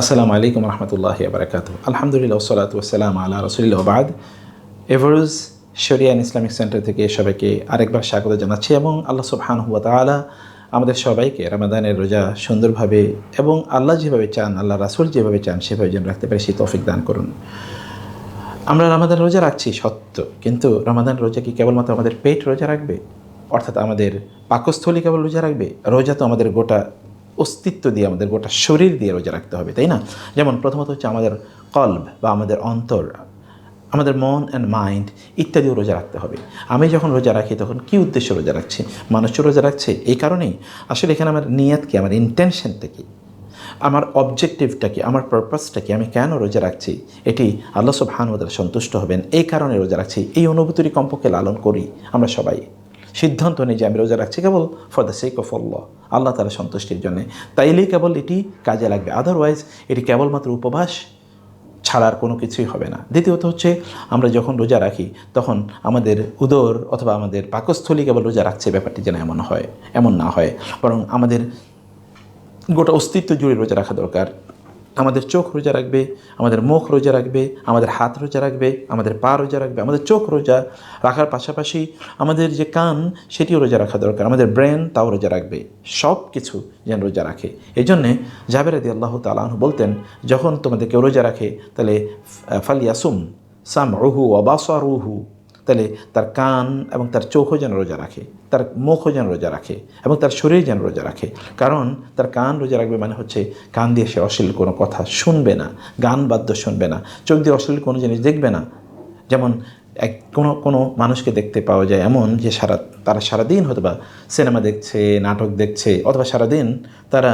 আসসালামু আলাইকুম রহমতুল্লাহ বারকাত আলহামদুলিল্লাহ সালাত ওসালাম আল্লাহ রসুলিল্লাহ বাদ। এভারুজ শরিয়ান ইসলামিক সেন্টার থেকে সবাইকে আরেকবার স্বাগত জানাচ্ছি এবং আল্লাহ সুবহান হুয়া তালা আমাদের সবাইকে রামাদানের রোজা সুন্দরভাবে এবং আল্লাহ যেভাবে চান, আল্লাহ রাসুল যেভাবে চান, সেভাবে যেন রাখতে পারে, সেই তৌফিক দান করুন। আমরা রামাদান রোজা রাখছি, সত্য। কিন্তু রামাদান রোজা কি কেবলমাত্র আমাদের পেট রোজা রাখবে? অর্থাৎ আমাদের পাকস্থলী কেবল রোজা রাখবে? রোজা তো আমাদের গোটা অস্তিত্ব দিয়ে আমাদের গোটা শরীর দিয়ে রোজা রাখতে হবে, তাই না? যেমন প্রথমত হচ্ছে আমাদের কল্ব বা আমাদের অন্তর, আমাদের মন অ্যান্ড মাইন্ড ইত্যাদিও রোজা রাখতে হবে। আমি যখন রোজা রাখি তখন কী উদ্দেশ্য রোজা রাখছি? মানুষও রোজা রাখছে, এই কারণেই। আসলে এখানে আমার নিয়াত কি, আমার ইন্টেনশনটা কি? আমার অবজেক্টিভটা কি? আমার পারপাসটা কি? আমি কেন রোজা রাখছি? এটি আল্লাহ সুবহানুদার সন্তুষ্ট হবেন। এই কারণে রোজা রাখছি। এই অনুভূতির কমপক্ষে লালন করি আমরা সবাই। সিদ্ধান্ত নিই যে আমি রোজা রাখছি কেবল for the sake of Allah Allah তালা সন্তুষ্টির জন্য। তাইলেই কেবল এটি কাজে লাগবে। আদারওয়াইজ এটি কেবলমাত্র উপবাস ছাড়ার কোনো কিছুই হবে না। দ্বিতীয়ত হচ্ছে, আমরা যখন রোজা রাখি, তখন আমাদের উদর অথবা আমাদের পাকস্থলী কেবল রোজা রাখছে, ব্যাপারটি যেন এমন হয়, এমন না হয়। বরং আমাদের গোটা অস্তিত্ব জুড়ে রোজা রাখা দরকার। আমাদের চোখ রোজা রাখবে, আমাদের মুখ রোজা রাখবে, আমাদের হাত রোজা রাখবে, আমাদের পা রোজা রাখবে, আমাদের চোখ রোজা রাখার পাশাপাশি আমাদের যে কান, সেটিও রোজা রাখা দরকার। আমাদের ব্রেন তাও রোজা রাখবে। সব কিছু যেন রোজা রাখে। এই জন্যে জাবের আদি আল্লাহ তালাহ বলতেন, যখন তোমাদের কেউ রোজা রাখে, তাহলে ফালিয়াসুম সাম রুহু অবাসা রুহু তাহলে তার কান এবং তার চোখও যেন রোজা রাখে। তার মুখও যেন রোজা রাখে এবং তার শরীর যেন রোজা রাখে। কারণ তার কান রোজা রাখবে মানে হচ্ছে কান দিয়ে সে অশ্লীল কোনো কথা শুনবে না, গান বাদ্য শুনবে না, চোখ দিয়ে অশ্লীল কোনো জিনিস দেখবে না। যেমন এক কোনো কোনো মানুষকে দেখতে পাওয়া যায় এমন যে সারা, তারা সারাদিন হয়তো বা সিনেমা দেখছে, নাটক দেখছে, অথবা সারাদিন তারা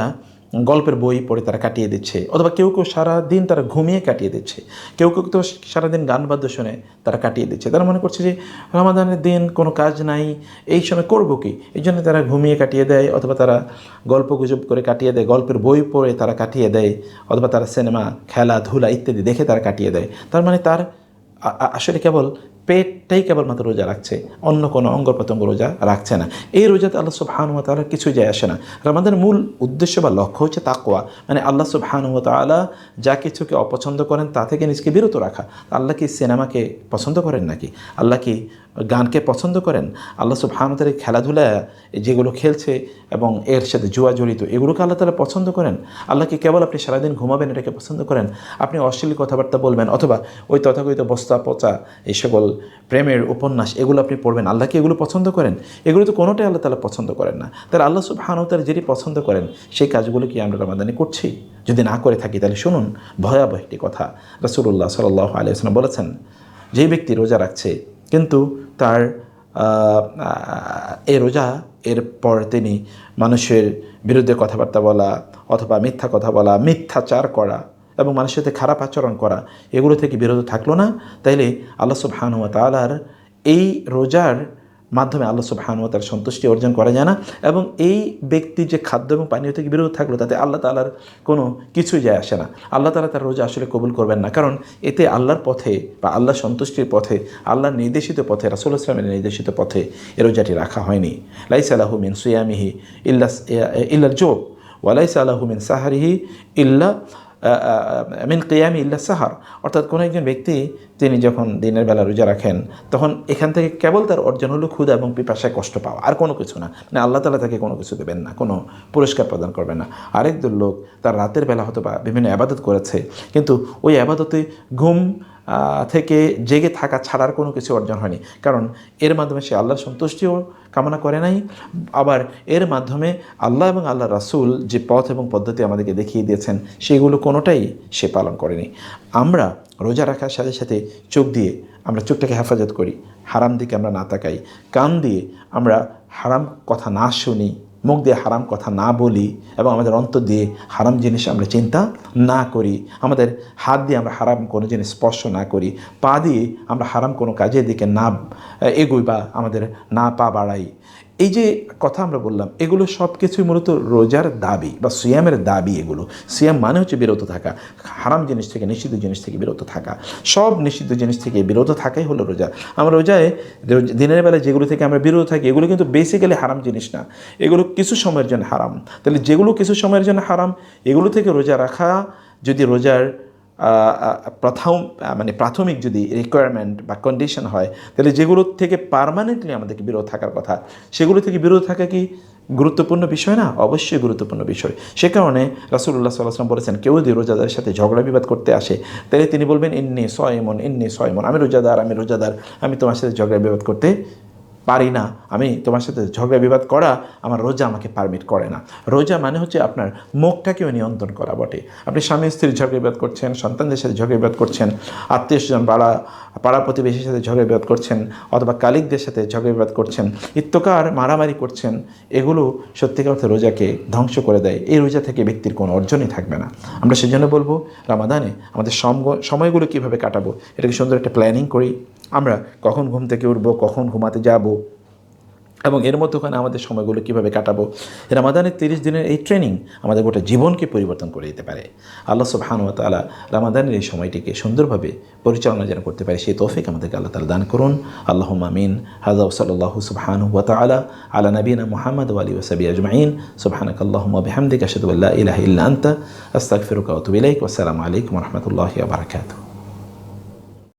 গল্পের বই পড়ে তারা কাটিয়ে দিচ্ছে। অথবা কেউ কেউ সারাদিন তারা ঘুমিয়ে কাটিয়ে দিচ্ছে। কেউ কেউ তো সারাদিন গান বাদ্য শুনে তারা কাটিয়ে দিচ্ছে। তারা মনে করছে যে রমাদানের দিন কোনো কাজ নাই, এই সময় করব কি? এই জন্য তারা ঘুমিয়ে কাটিয়ে দেয়, অথবা তারা গল্প গুজব করে কাটিয়ে দেয়, গল্পের বই পড়ে তারা কাটিয়ে দেয়, অথবা তারা সিনেমা খেলাধুলা ইত্যাদি দেখে তারা কাটিয়ে দেয়। তার মানে তার আসলে কেবল পেটটাই কেবলমাত্র রোজা রাখছে, অন্য কোনো অঙ্গ প্রত্যঙ্গ রোজা রাখছে না। এই রোজাতে আল্লাহ সুবহানুয়া তাআলার কিছুই যায় আসে না। আমাদের মূল উদ্দেশ্য বা লক্ষ্য হচ্ছে তাকোয়া মানে আল্লাহ সুবহানুয়া তাআলা যা কিছুকে অপছন্দ করেন তা থেকে নিজকে বিরত রাখা। আল্লাহ কি সিনেমাকে পছন্দ করেন নাকি? আল্লাহ কি গানকে পছন্দ করেন? আল্লাহ সুবহানুতার খেলাধুলা, যেগুলো খেলছে এবং এর সাথে জুয়া জড়িত, এগুলোকে আল্লাহ তালা পছন্দ করেন? আল্লাহকে কেবল আপনি সারাদিন ঘুমাবেন এটাকে পছন্দ করেন? আপনি অশ্লীল কথাবার্তা বলবেন অথবা ওই তথাকথিত বস্তা পচা এই সকল প্রেমের উপন্যাস, এগুলো আপনি পড়বেন। আল্লাহ কি এগুলো পছন্দ করেন? এগুলো তো কোনোটাই আল্লাহ তালা পছন্দ করেন না। তার আল্লাহ সুবহানুতার যেটি পছন্দ করেন, সেই কাজগুলো কি আমরা রমাদানে করছি? যদি না করে থাকি, তাহলে শুনুন, ভয়াবহ একটি কথা। রসুল্লাহ সাল্লাহ আলিয়াস্লাম বলেছেন, যে ব্যক্তি রোজা রাখছে, কিন্তু তার এই রোজা এরপর তিনি মানুষের বিরুদ্ধে কথাবার্তা বলা, অথবা মিথ্যা কথা বলা, মিথ্যাচার করা এবং মানুষের সাথে খারাপ আচরণ করা, এগুলো থেকে বিরত থাকল না। তাইলে আল্লাহ সুবহানুয়া তালার এই রোজার মাধ্যমে আল্লাহ সুবহানুয়া তার সন্তুষ্টি অর্জন করা যায় না এবং এই ব্যক্তি যে খাদ্য এবং পানীয় থেকে বিরত থাকল, তাতে আল্লাহ তালার কোনো কিছুই যায় আসে না। আল্লাহ তালা তার রোজা আসলে কবুল করবেন না, কারণ এতে আল্লাহর পথে বা আল্লাহ সন্তুষ্টির পথে, আল্লাহর নির্দেশিত পথে, রাসুল ইসলামের নির্দেশিত পথে এ রোজাটি রাখা হয়নি। লাইস আলাহু মিন সুয়ামিহি ইল্লা ইল্লা ওয়ালাইস আলাহু মিন সাহারিহি ইল্লা মিন কিয়ামি ইল্লা সাহার। অর্থাৎ কোনো একজন ব্যক্তি, তিনি যখন দিনের বেলা রোজা রাখেন, তখন এখান থেকে কেবল তার অর্জন হলো ক্ষুদা এবং পিপাসায় কষ্ট পাওয়া, আর কোনো কিছু না। মানে আল্লাহ তালা তাকে কোনো কিছু দেবেন না, কোনো পুরস্কার প্রদান করবেন না। আরেক দুর্লোক লোক তার রাতের বেলা হয়তো বা বিভিন্ন আবাদত করেছে, কিন্তু ওই আবাদতে ঘুম থেকে জেগে থাকা ছাড়ার কোনো কিছু অর্জন হয়নি। কারণ এর মাধ্যমে সে আল্লাহর সন্তুষ্টিও কামনা করে নাই। আবার এর মাধ্যমে আল্লাহ এবং আল্লাহ রাসূল যে পথ এবং পদ্ধতি আমাদেরকে দেখিয়ে দিয়েছেন, সেগুলো কোনোটাই সে পালন করেনি। আমরা রোজা রাখার সাথে সাথে চোখ দিয়ে আমরা চোখটাকে হেফাজত করি। হারাম দিকে আমরা না তাকাই। কান দিয়ে আমরা হারাম কথা না শুনি। মুখ দিয়ে হারাম কথা না বলি এবং আমাদের অন্তর দিয়ে হারাম জিনিস আমরা চিন্তা না করি। আমাদের হাত দিয়ে আমরা হারাম কোনো জিনিস স্পর্শ না করি। পা দিয়ে আমরা হারাম কোনো কাজের দিকে না এগোই বা আমাদের না পা বাড়াই। এই যে কথা আমরা বললাম, এগুলো সব কিছুই মূলত রোজার দাবি বা সিয়ামের দাবি এগুলো। সিয়াম মানে হচ্ছে বিরত থাকা, হারাম জিনিস থেকে, নিষিদ্ধ জিনিস থেকে বিরত থাকা। সব নিষিদ্ধ জিনিস থেকে বিরত থাকাই হলো রোজা। আমরা রোজায় দিনের বেলায় যেগুলো থেকে আমরা বিরত থাকি, এগুলো কিন্তু বেসিক্যালি হারাম জিনিস না। এগুলো কিছু সময়ের জন্য হারাম। তাহলে যেগুলো কিছু সময়ের জন্য হারাম, এগুলো থেকে রোজা রাখা যদি রোজার প্রথম মানে প্রাথমিক যদি রিকোয়ারমেন্ট বা কন্ডিশন হয়, তাহলে যেগুলো থেকে পার্মানেন্টলি আমাদেরকে বিরত থাকার কথা, সেগুলো থেকে বিরত থাকা কি গুরুত্বপূর্ণ বিষয় না? অবশ্যই গুরুত্বপূর্ণ বিষয়। সে কারণে রাসুল্লাহ সাল্লাহাম বলেছেন, কেউ যদি রোজাদারের সাথে ঝগড়া বিবাদ করতে আসে, তাহলে তিনি বলবেন, ইন্নি সয়মন ইন্নি সয়মন, আমি রোজাদার আমি রোজাদার, আমি তোমার সাথে ঝগড়া বিবাদ করতে পারি না। আমি তোমার সাথে ঝগড়া বিবাদ করা আমার রোজা আমাকে পারমিট করে না। রোজা মানে হচ্ছে আপনার মুখটাকেও নিয়ন্ত্রণ করা বটে। আপনি স্বামী স্ত্রীর ঝগড়া বিবাদ করছেন, সন্তানদের সাথে ঝগড়া বিবাদ করছেন, আত্মীয় স্বজন, পাড়া পাড়া প্রতিবেশীর সাথে ঝগড়া বিবাদ করছেন অথবা কালিকদের সাথে ঝগড়া বিবাদ করছেন, ইত্যকার, মারামারি করছেন, এগুলো সত্যিকার অর্থে রোজাকে ধ্বংস করে দেয়। এই রোজা থেকে ব্যক্তির কোনো অর্জনই থাকবে না। আমরা সেজন্য বলব, রামাদানে আমাদের সময়গুলো কীভাবে কাটাবো, এটাকে সুন্দর একটা প্ল্যানিং করি। আমরা কখন ঘুম থেকে উঠবো, কখন ঘুমাতে যাব, এবং এর মধ্যখানে আমাদের সময়গুলো কীভাবে কাটাবো, রামাদানের তিরিশ দিনের এই ট্রেনিং আমাদের গোটা জীবনকে পরিবর্তন করে দিতে পারে। আল্লাহ সুবহান ওয়া তাআলা রামাদানের এই সময়টিকে সুন্দরভাবে পরিচালনা যেন করতে পারে, সেই তৌফিক আমাদেরকে আল্লাহ তাআলা দান করুন। আল্লাহ মামিন হাজা সাল্লাহ সুবহান ওয়া তাআলা আলা নবীনা মোহাম্মদ ওয়া সাহবিহি আজমাইন। সুবহানাক আল্লাহুম্মা বিহামদিকা আল্লা ইলাহা ইল্লা আস্তাগফিরুকা ওয়া আতুবু আসসালামু আলাইকুম রাহমাতুল্লাহি বারাকাতুহু।